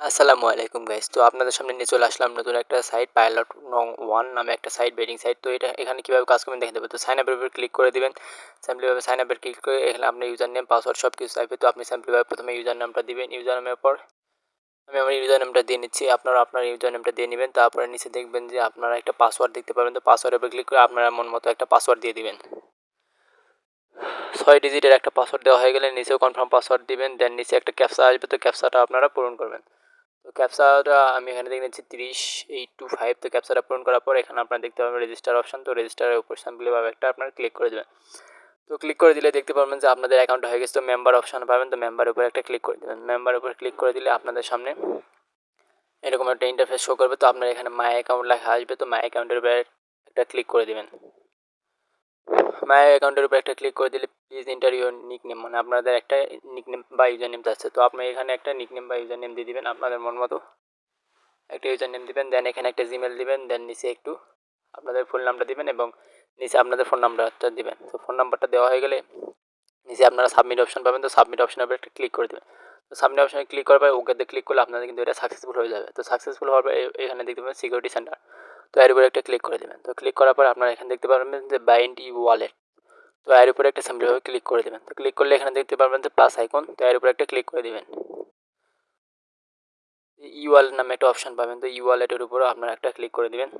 আসসালামু আলাইকুম গাইস তো আপনাদের সামনে নিয়ে চলে আসলাম নতুন একটা সাইট পাইলট নং ওয়ান নামে একটা সাইট বেডিং সাইট তো এটা এখানে কীভাবে কাজ করবেন দেখে দেবে। তো সাইন আপের উপর ক্লিক করে দিবেন। সিম্পলিভাবে সাইন আপের ক্লিক করে এখানে আপনার ইউজার নেম পাসওয়ার্ড সব কিছু চাইবে তো আপনি সিম্পলিভাবে প্রথমে ইউজার নামটা দিবেন ইউজার নামের পর আমি আমার ইউজার নামটা দিয়ে নিচ্ছি। আপনারা আপনার ইউজার নামটা দিয়ে নেবেন। তারপরে নিচে দেখবেন যে আপনারা একটা পাসওয়ার্ড দেখতে পাবেন। তো পাসওয়ার্ডের উপর ক্লিক করে আপনারা মন মতো একটা পাসওয়ার্ড দিয়ে দিবেন। ছয় ডিজিটের একটা পাসওয়ার্ড দেওয়া হয়ে গেলে নিচেও কনফার্ম পাসওয়ার্ড দিবেন। দেন নিচে একটা ক্যাপসা আসবে। তো ক্যাপসাটা আপনারা পূরণ করবেন। তো ক্যাপসাটা আমি এখানে দেখে নিচ্ছি তিরিশ এইট টু ফাইভ। তো ক্যাপসাটা পূরণ করার পর এখানে আপনার দেখতে পাবেন রেজিস্টার অপশন তো রেজিস্টারের উপর স্যাম্পলিভাবে একটা আপনার ক্লিক করে দেবেন। তো ক্লিক করে দিলে দেখতে পাবেন যে আপনাদের অ্যাকাউন্ট হয়ে গেছে। তো মেম্বার অপশান পাবেন। তো মেম্বারের উপর একটা ক্লিক করে দেবেন। মেম্বার উপর ক্লিক করে দিলে আপনাদের সামনে এরকম একটা ইন্টারফেস শো করবে। তো আপনার এখানে মাই অ্যাকাউন্ট লেখা আসবে। তো মাই অ্যাকাউন্টের উপর একটা ক্লিক করে দেবেন। মাই অ্যাকাউন্টের উপর একটা ক্লিক করে দিলে প্লিজ ইন্টার ইউর নিকনেম মানে আপনাদের একটা নিক নিকনেম বা ইউজার নেম চাচ্ছে তো আপনি এখানে একটা নিকনেম বা ইউজার নেম দিয়ে দিবেন, আপনাদের মন মতো। একটা ইউজার নেম দিবেন দেন এখানে একটা জিমেল দিবেন দেন নিচে একটু আপনাদের ফুল নামটা দিবেন এবং নিচে আপনাদের ফোন নাম্বারটা দিবেন। তো ফোন নাম্বারটা দেওয়া হয়ে গেলে নিচে আপনারা সাবমিট অপশন পাবেন, তো সাবমিট অপশনের উপর একটা ক্লিক করে দেবেন। তো সাবমিট অপশনে ক্লিক করার পরে ওকেতে ক্লিক করলে আপনাদের কিন্তু এটা সাকসেসফুল হয়ে যাবে। তো সাকসেসফুল হওয়ার পর এখানে দেখতে পাবেন সিকিউরিটি সেন্টার তো এর উপরে একটা ক্লিক করে দেবেন। তো ক্লিক করার পর আপনারা এখানে দেখতে পারবেন যে বাইন্ড ই ওয়ালেট তো এর উপরে একটা সিম্পলিভাবে ক্লিক করে দেবেন। তো ক্লিক করলে এখানে দেখতে পারবেন যে প্লাস আইকন তো এর উপরে একটা ক্লিক করে দেবেন। ই ওয়ালেট নামে একটা অপশান পাবেন, তো ই ওয়ালেটের উপরে আপনারা একটা ক্লিক করে দেবেন।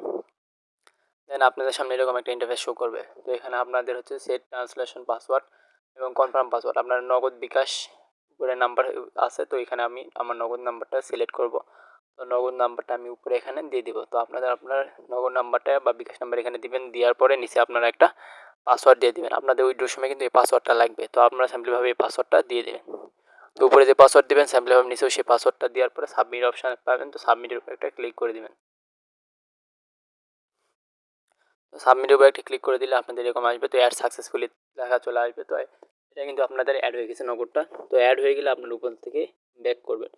দেন আপনাদের সামনে এরকম একটা ইন্টারফেস শো করবে। তো এখানে আপনাদের হচ্ছে সেট ট্রান্সলেশন পাসওয়ার্ড এবং কনফার্ম পাসওয়ার্ড আপনার নগদ বিকাশ উপরে নাম্বার আছে, তো এখানে আমি আমার নগদ নাম্বারটা সিলেক্ট করব। তো নগদ নাম্বারটা আমি উপরে এখানে দিয়ে দিব। তো আপনাদের আপনার নগদ নাম্বারটা বা বিকাশ নাম্বার এখানে দিবেন, দেওয়ার পরে নিচে আপনারা একটা পাসওয়ার্ড দিয়ে দিবেন। আপনাদের উইড্রোর সময় কিন্তু এই পাসওয়ার্ডটা লাগবে। তো আপনারা সিম্পলিভাবে এই পাসওয়ার্ডটা দিয়ে দেবেন। তো উপরে যে পাসওয়ার্ড দেবেন সিম্পলিভাবে নিচেও সেই পাসওয়ার্ডটা দেওয়ার পরে সাবমিট অপশান পাবেন। তো সাবমিটের উপর একটা ক্লিক করে দেবেন। তো সাবমিটের উপর একটা ক্লিক করে দিলে আপনাদের এরকম আসবে। তো অ্যাড সাকসেসফুলি লেখা চলে আসবে। তো এটা কিন্তু আপনাদের অ্যাড হয়ে গেছে নগদটা। তো অ্যাড হয়ে গেলে আপনার উপর থেকে ব্যাক করবেন।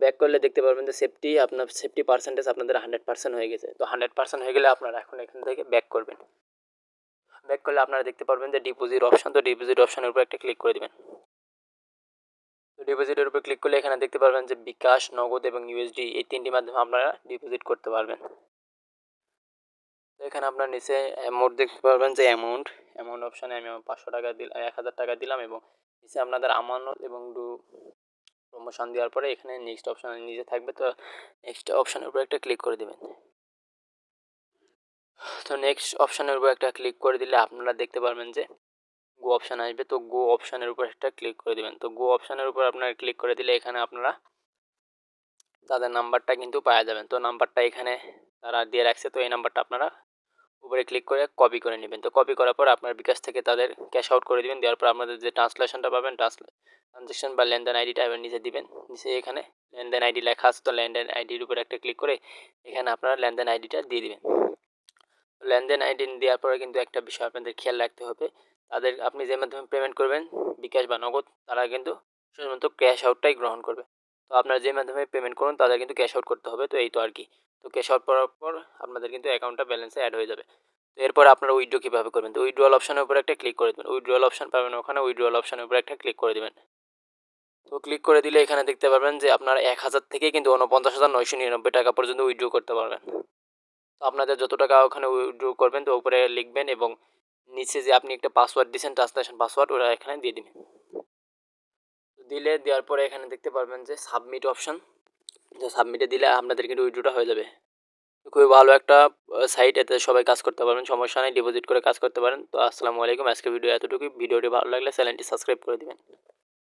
ব্যাক করলে দেখতে পারবেন যে সেফটি আপনার সেফটি পার্সেন্টেজ আপনাদের হান্ড্রেড পার্সেন্ট হয়ে গেছে। তো হান্ড্রেড পার্সেন্ট হয়ে গেলে আপনারা এখন এখান থেকে ব্যাক করবেন। ব্যাক করলে আপনারা দেখতে পারবেন যে ডিপোজিট অপশন তো ডিপোজিট অপশনের উপর একটা ক্লিক করে দেবেন। তো ডিপোজিটের উপর ক্লিক করলে এখানে দেখতে পারবেন যে বিকাশ, নগদ এবং ইউএসডি এই তিনটি মাধ্যমে আপনারা ডিপোজিট করতে পারবেন। এখানে আপনার নিচে অ্যামাউন্ট দেখতে পারবেন যে অ্যামাউন্ট অ্যামাউন্ট অপশানে আমি পাঁচশো টাকা দিলাম এক হাজার টাকা দিলাম এবং নিচে আপনাদের আমানত এবং ডু প্রমোশন দেওয়ার পরে এখানে নেক্সট অপশান নিচে থাকবে, তো নেক্সট অপশানের উপর একটা ক্লিক করে দেবেন। তো নেক্সট অপশানের উপর একটা ক্লিক করে দিলে আপনারা দেখতে পারবেন যে গো অপশান আসবে। তো গো অপশানের উপর একটা ক্লিক করে দেবেন। তো গো অপশানের উপর আপনারা ক্লিক করে দিলে এখানে আপনারা তাদের নাম্বারটা কিন্তু পাওয়া যাবেন। তো নাম্বারটা এখানে তারা দিয়ে রাখছে। তো এই নাম্বারটা আপনারা উপরে ক্লিক করে কপি করে নেবেন। তো কপি করার পর আপনার বিকাশ থেকে তাদের ক্যাশ আউট করে দেবেন। দেওয়ার পর আপনাদের যে ট্রান্সলেশনটা পাবেন ট্রানজ্যাকশন বা লেনদেন আইডিটা এবার নিচে দিবেন। নিচে এখানে লেনদেন আইডি লেখা আছে। তো লেনদেন আইডির উপরে একটা ক্লিক করে এখানে আপনারা লেনদেন আইডিটা দিয়ে দিবেন। লেনদেন আইডি দেওয়ার পরে কিন্তু একটা বিষয় আপনাদের খেয়াল রাখতে হবে। তাদের, আপনি যে মাধ্যমে পেমেন্ট করবেন, বিকাশ বা নগদ, তারা কিন্তু শুধুমাত্র ক্যাশ আউটটাই গ্রহণ করবে। তো আপনারা যে মাধ্যমে পেমেন্ট করুন, তাদের কিন্তু ক্যাশ আউট করতে হবে, তো এই তো আর কি। তো ক্যাশ আউট করার পর আপনাদের কিন্তু অ্যাকাউন্টটা ব্যালেন্সে অ্যাড হয়ে যাবে। তো এরপর আপনারা উইড্রো কীভাবে করবেন? তো উইড্রোয়াল অপশানের উপর একটা ক্লিক করে দেবেন। উইড্রোয়াল অপশান পাবেন ওখানে উইড্রোয়াল অপশানের উপর একটা ক্লিক করে দেবেন। তো ক্লিক করে দিলে এখানে দেখতে পারবেন যে আপনার এক হাজার থেকে কিন্তু উনপঞ্চাশ হাজার নয়শো নিরানব্বই টাকা পর্যন্ত উইড্রো করতে পারবেন। তো আপনাদের যত টাকা ওখানে উইড্রো করবেন, তো উপরে লিখবেন এবং নিচে যে আপনি একটা পাসওয়ার্ড দিয়েছেন ট্রান্সলেশন পাসওয়ার্ড ওরা এখানে দিয়ে দিবেন। দিলে, দেওয়ার পরে এখানে দেখতে পারবেন যে সাবমিট অপশান তো সাবমিটে দিলে আপনাদের কিন্তু উইড্রোটা হয়ে যাবে। খুবই ভালো একটা সাইট এতে সবাই কাজ করতে পারবেন, সমস্যা নেই ডিপোজিট করে কাজ করতে পারেন। তো আসসালামু আলাইকুম আজকে ভিডিও এতটুকুই। ভিডিওটি ভালো লাগলে চ্যানেলটি সাবস্ক্রাইব করে দেবেন।